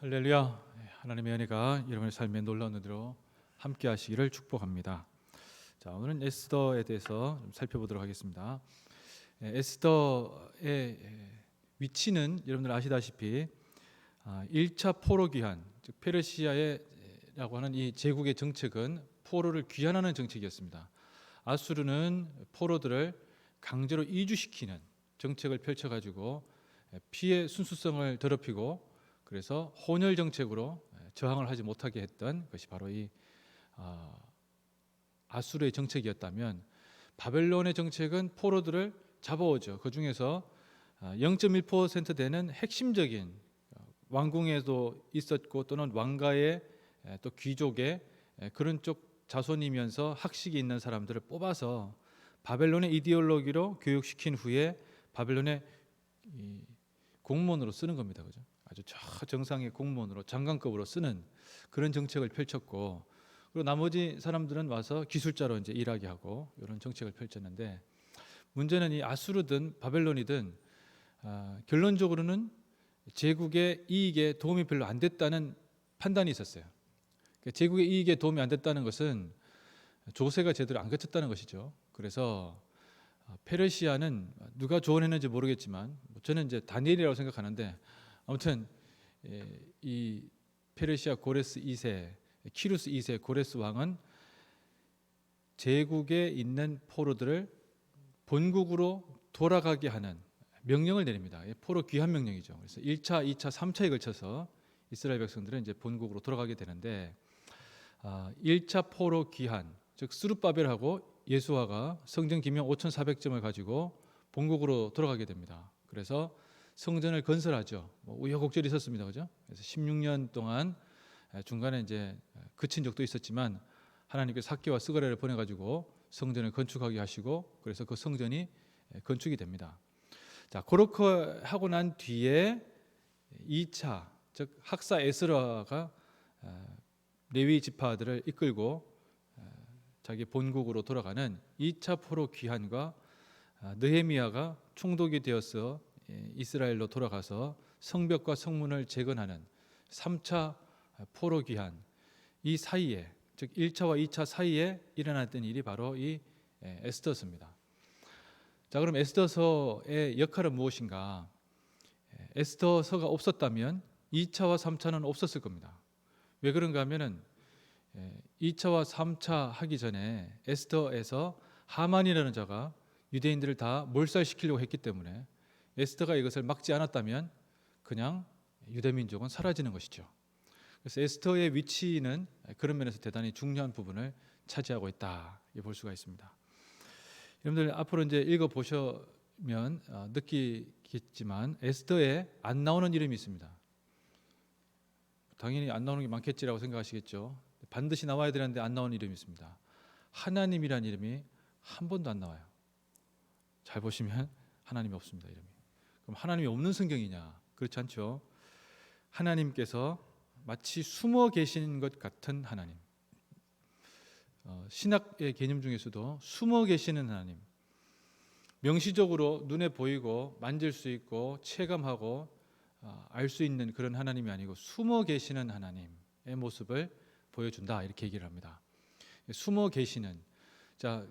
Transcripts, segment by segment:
할렐루야. 하나님의 은혜가 여러분의 삶에 놀라운 은혜로 함께 하시기를 축복합니다. 자, 오늘은 에스더에 대해서 좀 살펴보도록 하겠습니다. 예, 에스더의 위치는 여러분들 아시다시피 아, 1차 포로 귀환, 즉 페르시아의라고 하는 이 제국의 정책은 포로를 귀환하는 정책이었습니다. 아수르는 포로들을 강제로 이주시키는 정책을 펼쳐 가지고 피해 순수성을 더럽히고 그래서 혼혈 정책으로 저항을 하지 못하게 했던 것이 바로 이 아, 아수르의 정책이었다면 바벨론의 정책은 포로들을 잡아오죠. 그 중에서 0.1% 되는 핵심적인 왕궁에도 있었고 또는 왕가의 또 귀족의 그런 쪽 자손이면서 학식이 있는 사람들을 뽑아서 바벨론의 이데올로기로 교육시킨 후에 바벨론의 공무원으로 쓰는 겁니다. 그죠? 아주 저 정상의 공무원으로 장관급으로 쓰는 그런 정책을 펼쳤고 그리고 나머지 사람들은 와서 기술자로 이제 일하게 하고 이런 정책을 펼쳤는데 문제는 이 아수르든 바벨론이든 아, 결론적으로는 제국의 이익에 도움이 별로 안 됐다는 판단이 있었어요. 그러니까 제국의 이익에 도움이 안 됐다는 것은 조세가 제대로 안 거쳤다는 것이죠. 그래서 아, 페르시아는 누가 조언했는지 모르겠지만 뭐 저는 이제 다니엘이라고 생각하는데 아무튼 예, 이 페르시아 고레스 2세 키루스 2세 고레스 왕은 제국에 있는 포로들을 본국으로 돌아가게 하는 명령을 내립니다. 포로 귀환 명령이죠. 그래서 1차, 2차, 3차에 걸쳐서 이스라엘 백성들은 이제 본국으로 돌아가게 되는데 아, 1차 포로 귀환, 즉 수르바벨하고 예수와가 성전 기명 5,400점을 가지고 본국으로 돌아가게 됩니다. 그래서 성전을 건설하죠. 뭐 우여곡절이 있었습니다. 그죠? 그래서 16년 동안 중간에 이제 그친 적도 있었지만 하나님께서 사기와 스가랴를 보내 가지고 성전을 건축하게 하시고 그래서 그 성전이 건축이 됩니다. 자, 그렇게 하고 난 뒤에 2차 즉 학사 에스라가 레위 지파들을 이끌고 자기 본국으로 돌아가는 2차 포로 귀환과 느헤미야가 총독이 되어서 예, 이스라엘로 돌아가서 성벽과 성문을 재건하는 3차 포로 귀환 이 사이에 즉 1차와 2차 사이에 일어났던 일이 바로 이 예, 에스더서입니다. 자, 그럼 에스더서의 역할은 무엇인가? 예, 에스더서가 없었다면 2차와 3차는 없었을 겁니다. 왜 그런가 하면은 2차와 3차 하기 전에 에스더에서 하만이라는 자가 유대인들을 다 몰살시키려고 했기 때문에 에스더가 이것을 막지 않았다면 그냥 유대 민족은 사라지는 것이죠. 그래서 에스더의 위치는 그런 면에서 대단히 중요한 부분을 차지하고 있다 볼 수가 있습니다. 여러분들 앞으로 이제 읽어 보시면 어, 느끼겠지만 에스더에 안 나오는 이름이 있습니다. 당연히 안 나오는 게 많겠지라고 생각하시겠죠. 반드시 나와야 되는데 안 나오는 이름이 있습니다. 하나님이라는 이름이 한 번도 안 나와요. 잘 보시면 하나님이 없습니다. 이름이. 그럼 하나님이 없는 성경이냐? 그렇지 않죠. 하나님께서 마치 숨어 계신 것 같은 하나님. 어, 신학의 개념 중에서도 숨어 계시는 하나님. 명시적으로 눈에 보이고 만질 수 있고 체감하고 어, 알수 있는 그런 하나님이 아니고 숨어 계시는 하나님의 모습을 보여준다 이렇게 얘기를 합니다. 숨어 계시는 자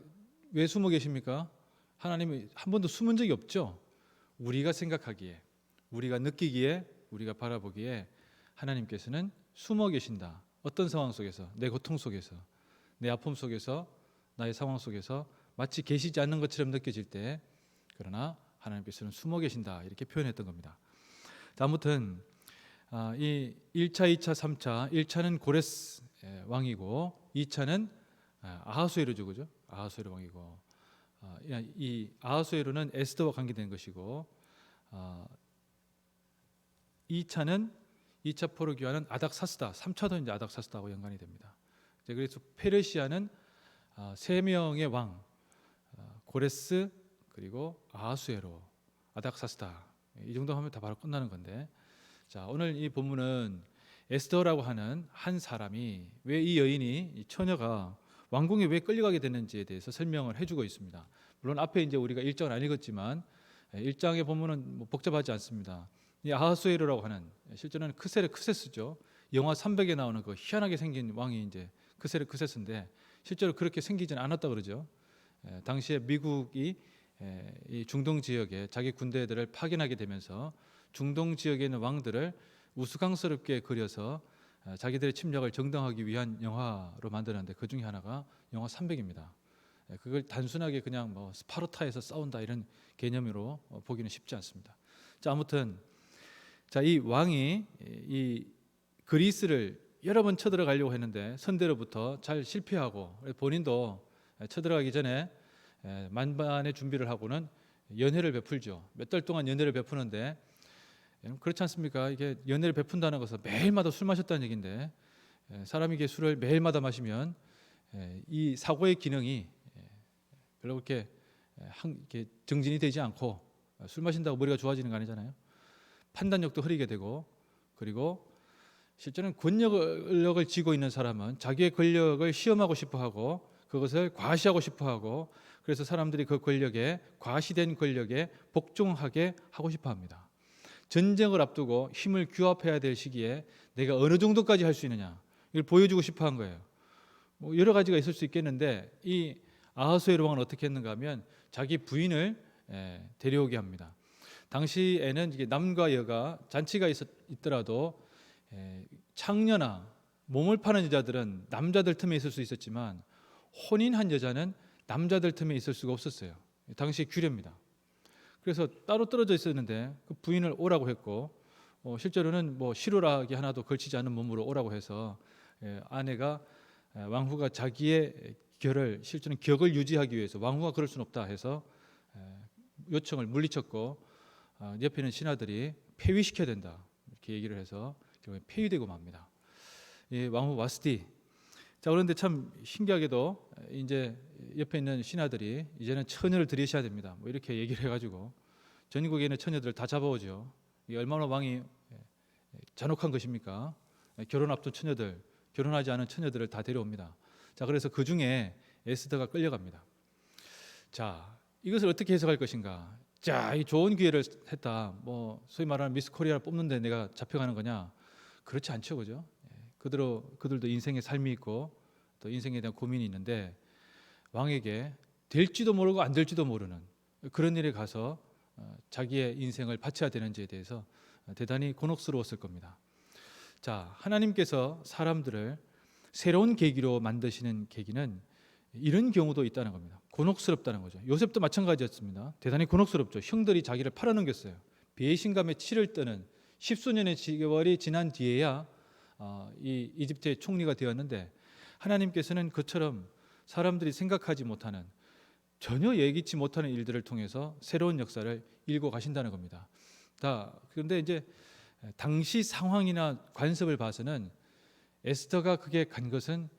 왜 숨어 계십니까? 하나님이 한 번도 숨은 적이 없죠. 우리가 생각하기에 우리가 느끼기에 우리가 바라보기에 하나님께서는 숨어 계신다. 어떤 상황 속에서 내 고통 속에서 내 아픔 속에서 나의 상황 속에서 마치 계시지 않는 것처럼 느껴질 때 그러나 하나님께서는 숨어 계신다 이렇게 표현했던 겁니다. 아무튼 아, 이 1차, 2차, 3차 1차는 고레스 왕이고 2차는 아, 아하수에르죠 그죠? 아하수에르 왕이고 아, 이 아하수에르는 에스더와 관계된 것이고 2차는 아, 2차 포로 교환은 아닥사스다, 3차도 이제 아닥사스다하고 연관이 됩니다. 그래서 페르시아는 아, 세 명의 왕 고레스 그리고 아하수에로 아닥사스다 이 정도 하면 다 바로 끝나는 건데 자 오늘 이 본문은 에스더라고 하는 한 사람이 왜 이 여인이 이 처녀가 왕궁에 왜 끌려가게 됐는지에 대해서 설명을 해주고 있습니다. 물론 앞에 이제 우리가 일장을 안 읽었지만 일장의 본문은 뭐 복잡하지 않습니다. 이 아하수에르라고 하는 실제로는 크세르 크세스죠. 영화 300에 나오는 그 희한하게 생긴 왕이 이제 크세르 크세스인데 실제로 그렇게 생기지는 않았다 그러죠. 에, 당시에 미국이 에, 이 중동 지역에 자기 군대들을 파견하게 되면서 중동 지역에 있는 왕들을 우스꽝스럽게 그려서 어, 자기들의 침략을 정당하기 위한 영화로 만드는데 그 중에 하나가 영화 300입니다. 그걸 단순하게 그냥 뭐 스파르타에서 싸운다 이런 개념으로 어, 보기는 쉽지 않습니다. 자 아무튼 자이 왕이 이 그리스를 여러 번 쳐들어가려고 했는데 선대로부터 잘 실패하고 본인도 쳐들어가기 전에 에, 만반의 준비를 하고는 연회를 베풀죠. 몇 달 동안 연회를 베푸는데 여러분, 그렇지 않습니까? 이게 연회를 베푼다는 것은 매일마다 술 마셨다는 얘기인데 에, 사람이 이게 술을 매일마다 마시면 에, 이 사고의 기능이 에, 별로 그렇게 정진이 되지 않고 어, 술 마신다고 머리가 좋아지는 거 아니잖아요. 판단력도 흐리게 되고 그리고 실제는 권력을 쥐고 있는 사람은 자기의 권력을 시험하고 싶어하고 그것을 과시하고 싶어하고 그래서 사람들이 그 권력에 과시된 권력에 복종하게 하고 싶어합니다. 전쟁을 앞두고 힘을 규합해야 될 시기에 내가 어느 정도까지 할 수 있느냐 이걸 보여주고 싶어한 거예요. 뭐 여러 가지가 있을 수 있겠는데 이 아하수에르 왕은 어떻게 했는가 하면 자기 부인을 에, 데려오게 합니다. 당시에는 이게 남과 여가 잔치가 있었, 있더라도 에, 창녀나 몸을 파는 여자들은 남자들 틈에 있을 수 있었지만 혼인한 여자는 남자들 틈에 있을 수가 없었어요. 당시 규례입니다. 그래서 따로 떨어져 있었는데 그 부인을 오라고 했고 어, 실제로는 뭐 실오라기 하나도 걸치지 않은 몸으로 오라고 해서 에, 아내가 에, 왕후가 자기의 결을 실제는 격을 유지하기 위해서 왕후가 그럴 수는 없다 해서 에, 요청을 물리쳤고 어, 옆에 있는 신하들이 폐위시켜야 된다 이렇게 얘기를 해서 결국에 폐위되고 맙니다. 이 왕후 와스디. 자 그런데 참 신기하게도 이제 옆에 있는 신하들이 이제는 처녀를 들이셔야 됩니다. 뭐 이렇게 얘기를 해가지고 전국에 있는 처녀들을 다 잡아오죠. 얼마나 왕이 잔혹한 것입니까? 결혼 앞둔 처녀들, 결혼하지 않은 처녀들을 다 데려옵니다. 자 그래서 그 중에 에스더가 끌려갑니다. 자 이것을 어떻게 해석할 것인가? 자, 이 좋은 기회를 했다. 뭐 소위 말하는 미스 코리아를 뽑는데 내가 잡혀가는 거냐? 그렇지 않죠, 그죠? 예, 그대로 그들도 인생의 삶이 있고 또 인생에 대한 고민이 있는데 왕에게 될지도 모르고 안 될지도 모르는 그런 일에 가서 어, 자기의 인생을 바쳐야 되는지에 대해서 대단히 곤혹스러웠을 겁니다. 자, 하나님께서 사람들을 새로운 계기로 만드시는 계기는 이런 경우도 있다는 겁니다. 곤혹스럽다는 거죠. 요셉도 마찬가지였습니다. 대단히 곤혹스럽죠. 형들이 자기를 팔아넘겼어요. 배신감에 치를 뜨는 십수년의 세월이 지난 뒤에야 어, 이 이집트의 총리가 되었는데 하나님께서는 그처럼 사람들이 생각하지 못하는 전혀 예기치 못하는 일들을 통해서 새로운 역사를 일궈 가신다는 겁니다. 다 그런데 이제 당시 상황이나 관습을 봐서는 에스더가 그게 간 것은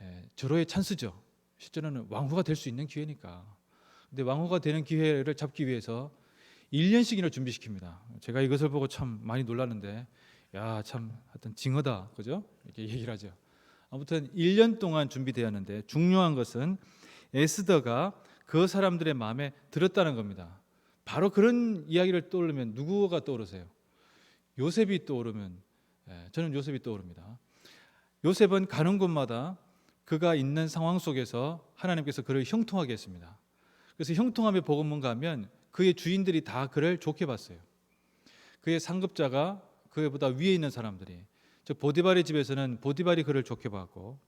에, 절호의 찬스죠. 실제로는 왕후가 될 수 있는 기회니까. 근데 왕후가 되는 기회를 잡기 위해서 1년씩이나 준비시킵니다. 제가 이것을 보고 참 많이 놀랐는데 야, 참 하여튼 징어다. 그죠? 이렇게 얘기를 하죠. 아무튼 1년 동안 준비되었는데 중요한 것은 에스더가 그 사람들의 마음에 들었다는 겁니다. 바로 그런 이야기를 떠올리면 누구가 떠오르세요? 요셉이 떠오르면 예, 저는 요셉이 떠오릅니다. 요셉은 가는 곳마다 그가 있는 상황 속에서 하나님께서 그를 형통하게 했습니다. 그래서 형통함의 복음은 가면 그의 주인들이 다 그를 좋게 봤어요. 그의 상급자가 그보다 위에 있는 사람들이 저 보디발의 집에서는 보디발이 그를 좋게 봤고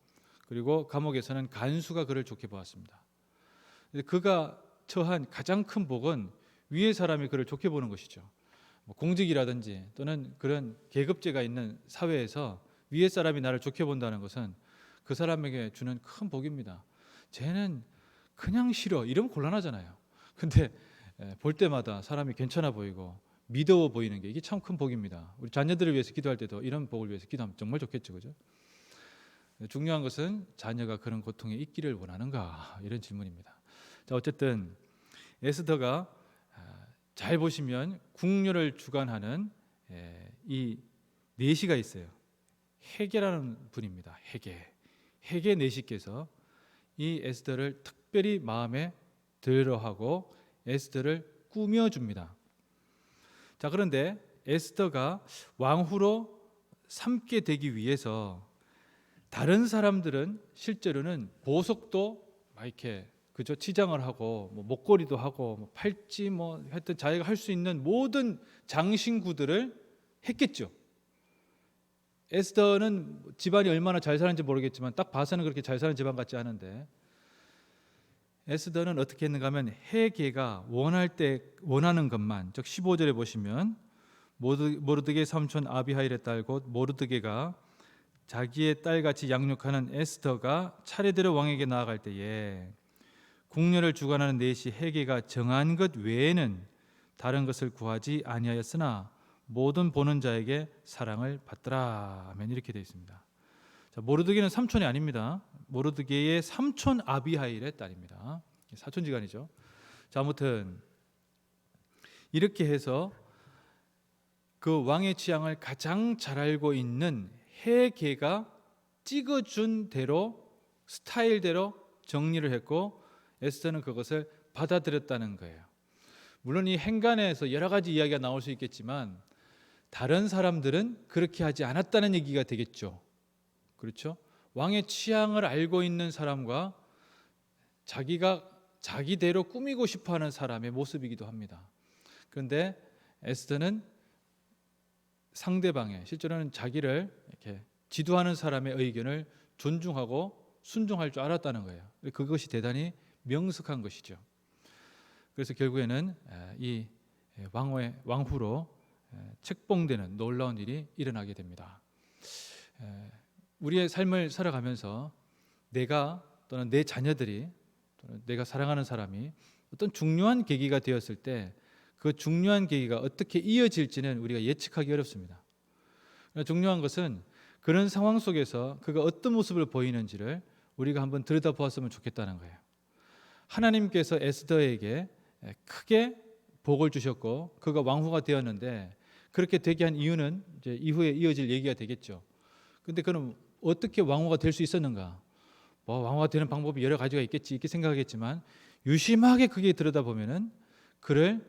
그리고 감옥에서는 간수가 그를 좋게 보았습니다. 그가 처한 가장 큰 복은 위의 사람이 그를 좋게 보는 것이죠. 뭐 공직이라든지 또는 그런 계급제가 있는 사회에서 위의 사람이 나를 좋게 본다는 것은 그 사람에게 주는 큰 복입니다. 쟤는 그냥 싫어 이러면 곤란하잖아요. 근데 볼 때마다 사람이 괜찮아 보이고 믿어 보이는 게 이게 참 큰 복입니다. 우리 자녀들을 위해서 기도할 때도 이런 복을 위해서 기도하면 정말 좋겠죠, 그죠? 중요한 것은 자녀가 그런 고통에 있기를 원하는가 이런 질문입니다. 자 어쨌든 에스더가 잘 보시면 국료를 주관하는 이 내시가 있어요. 해계라는 분입니다. 해계. 해계 내시께서 이 에스더를 특별히 마음에 들어하고 에스더를 꾸며줍니다. 자 그런데 에스더가 왕후로 삼게 되기 위해서 다른 사람들은 실제로는 보석도 막 이렇게 그저 치장을 하고 뭐 목걸이도 하고 뭐 팔찌 뭐 하여튼 자기가 할 수 있는 모든 장신구들을 했겠죠. 에스더는 집안이 얼마나 잘 사는지 모르겠지만 딱 봐서는 그렇게 잘 사는 집안 같지 않은데 에스더는 어떻게 했는가 하면 해계가 원할 때 원하는 것만 즉 15절에 보시면 모르, 모르드게 삼촌 아비하일의 딸 곧 모르드게가 자기의 딸같이 양육하는 에스더가 차례대로 왕에게 나아갈 때에 궁녀를 주관하는 넷이 해계가 정한 것 외에는 다른 것을 구하지 아니하였으나 모든 보는 자에게 사랑을 받더라 하면 이렇게 되어 있습니다. 자, 모르드게는 삼촌이 아닙니다. 모르드게의 삼촌 아비하일의 딸입니다. 사촌지간이죠. 자, 아무튼 이렇게 해서 그 왕의 취향을 가장 잘 알고 있는 해계가 찍어준 대로 스타일대로 정리를 했고 에스더는 그것을 받아들였다는 거예요. 물론 이 행간에서 여러 가지 이야기가 나올 수 있겠지만 다른 사람들은 그렇게 하지 않았다는 얘기가 되겠죠. 그렇죠? 왕의 취향을 알고 있는 사람과 자기가 자기대로 꾸미고 싶어 하는 사람의 모습이기도 합니다. 그런데 에스더는 상대방의 실제로는 자기를 이렇게 지도하는 사람의 의견을 존중하고 순종할 줄 알았다는 거예요. 그것이 대단히 명석한 것이죠. 그래서 결국에는 이 왕후의 왕후로 책봉되는 놀라운 일이 일어나게 됩니다. 우리의 삶을 살아가면서 내가 또는 내 자녀들이 또는 내가 사랑하는 사람이 어떤 중요한 계기가 되었을 때 그 중요한 계기가 어떻게 이어질지는 우리가 예측하기 어렵습니다. 중요한 것은 그런 상황 속에서 그가 어떤 모습을 보이는지를 우리가 한번 들여다보았으면 좋겠다는 거예요. 하나님께서 에스더에게 크게 복을 주셨고 그가 왕후가 되었는데 그렇게 되게 한 이유는 이제 이후에 이어질 얘기가 되겠죠. 근데 그럼 어떻게 왕후가 될 수 있었는가? 뭐 왕후가 되는 방법이 여러 가지가 있겠지 이렇게 생각하겠지만 유심하게 그게 들여다 보면은 그를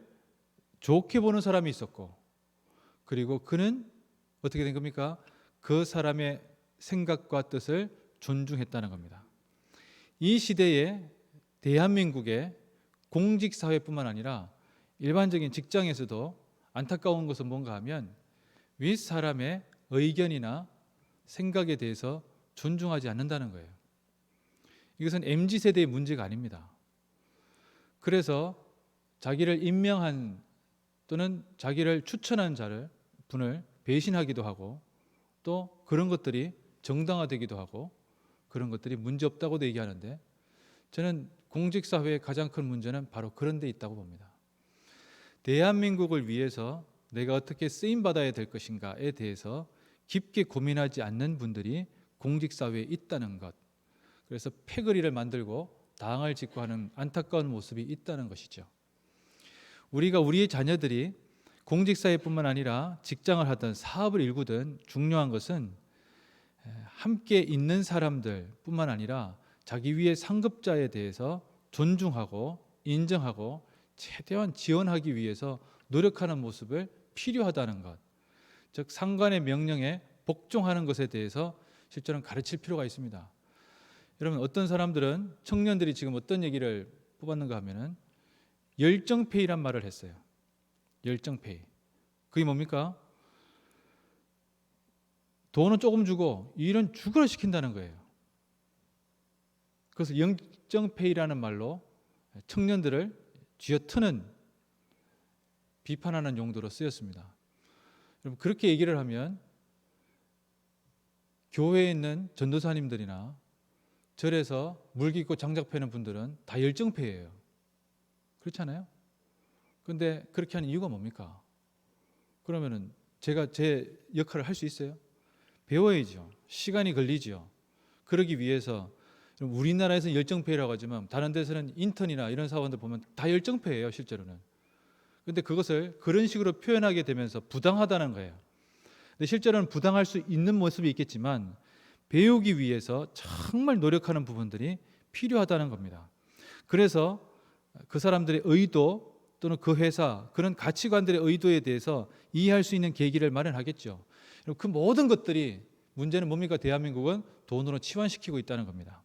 좋게 보는 사람이 있었고 그리고 그는 어떻게 된 겁니까? 그 사람의 생각과 뜻을 존중했다는 겁니다. 이 시대에 대한민국의 공직 사회뿐만 아니라 일반적인 직장에서도 안타까운 것은 뭔가 하면 윗 사람의 의견이나 생각에 대해서 존중하지 않는다는 거예요. 이것은 MZ 세대의 문제가 아닙니다. 그래서 자기를 임명한 또는 자기를 추천한 자를 분을 배신하기도 하고 또 그런 것들이 정당화되기도 하고 그런 것들이 문제 없다고도 얘기하는데 저는 공직 사회의 가장 큰 문제는 바로 그런 데 있다고 봅니다. 대한민국을 위해서 내가 어떻게 쓰임 받아야 될 것인가에 대해서 깊게 고민하지 않는 분들이 공직 사회에 있다는 것. 그래서 패거리를 만들고 당을 짓고 하는 안타까운 모습이 있다는 것이죠. 우리가 우리의 자녀들이 공직 사회뿐만 아니라 직장을 하든 사업을 일구든 중요한 것은 함께 있는 사람들뿐만 아니라 자기 위의 상급자에 대해서 존중하고 인정하고 최대한 지원하기 위해서 노력하는 모습을 필요하다는 것. 즉 상관의 명령에 복종하는 것에 대해서 실제로는 가르칠 필요가 있습니다. 여러분 어떤 사람들은 청년들이 지금 어떤 얘기를 뽑았는가 하면은 열정페이란 말을 했어요. 열정페이. 그게 뭡니까? 돈은 조금 주고 일은 죽으라 시킨다는 거예요. 그래서 영정페이라는 말로 청년들을 쥐어트는 비판하는 용도로 쓰였습니다. 여러분 그렇게 얘기를 하면 교회에 있는 전도사님들이나 절에서 물깃고 장작 패는 분들은 다 열정페이예요. 그렇잖아요. 근데 그렇게 하는 이유가 뭡니까? 그러면은 제가 제 역할을 할 수 있어요? 배워야죠. 시간이 걸리죠. 그러기 위해서 우리나라에서 열정페이라고 하지만 다른 데서는 인턴이나 이런 사원들 보면 다 열정페이예요, 실제로는. 근데 그것을 그런 식으로 표현하게 되면서 부당하다는 거예요. 근데 실제로는 부당할 수 있는 모습이 있겠지만 배우기 위해서 정말 노력하는 부분들이 필요하다는 겁니다. 그래서 그 사람들의 의도 또는 그 회사 그런 가치관들의 의도에 대해서 이해할 수 있는 계기를 마련하겠죠. 그 모든 것들이 문제는 뭡니까? 대한민국은 돈으로 치환시키고 있다는 겁니다.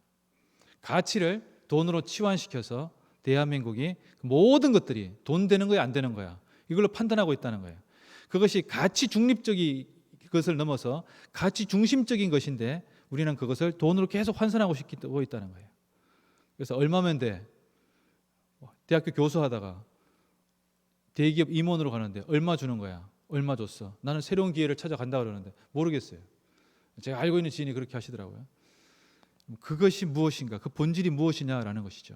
가치를 돈으로 치환시켜서 대한민국이 그 모든 것들이 돈 되는 거야 안 되는 거야 이걸로 판단하고 있다는 거예요. 그것이 가치 중립적인 것을 넘어서 가치 중심적인 것인데 우리는 그것을 돈으로 계속 환산하고 싶고 있다는 거예요. 그래서 얼마면 돼? 대학교 교수하다가 대기업 임원으로 가는데 얼마 주는 거야? 얼마 줬어? 나는 새로운 기회를 찾아간다 그러는데 모르겠어요. 제가 알고 있는 지인이 그렇게 하시더라고요. 그것이 무엇인가? 그 본질이 무엇이냐라는 것이죠.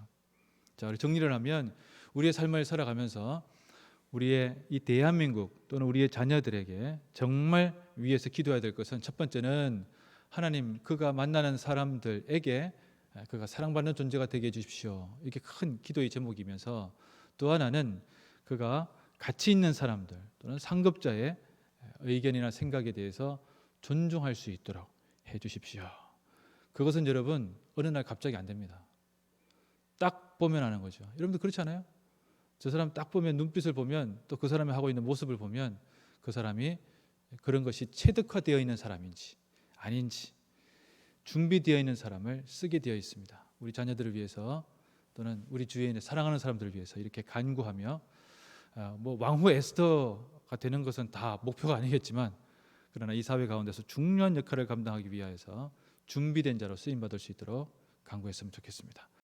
자, 정리를 하면 우리의 삶을 살아가면서 우리의 이 대한민국 또는 우리의 자녀들에게 정말 위해서 기도해야 될 것은 첫 번째는 하나님 그가 만나는 사람들에게 그가 사랑받는 존재가 되게 해 주십시오. 이게 큰 기도의 제목이면서 또 하나는 그가 가치 있는 사람들 또는 상급자의 의견이나 생각에 대해서 존중할 수 있도록 해 주십시오. 그것은 여러분 어느 날 갑자기 안 됩니다. 딱 보면 아는 거죠. 여러분들 그렇지 않아요? 저 사람 딱 보면 눈빛을 보면 또 그 사람이 하고 있는 모습을 보면 그 사람이 그런 것이 체득화되어 있는 사람인지 아닌지 준비되어 있는 사람을 쓰게 되어 있습니다. 우리 자녀들을 위해서 또는 우리 주위에 있는 사랑하는 사람들을 위해서 이렇게 간구하며 아, 뭐 왕후 에스더가 되는 것은 다 목표가 아니겠지만 그러나 이 사회 가운데서 중요한 역할을 감당하기 위하여서 준비된 자로 쓰임 받을 수 있도록 간구했으면 좋겠습니다.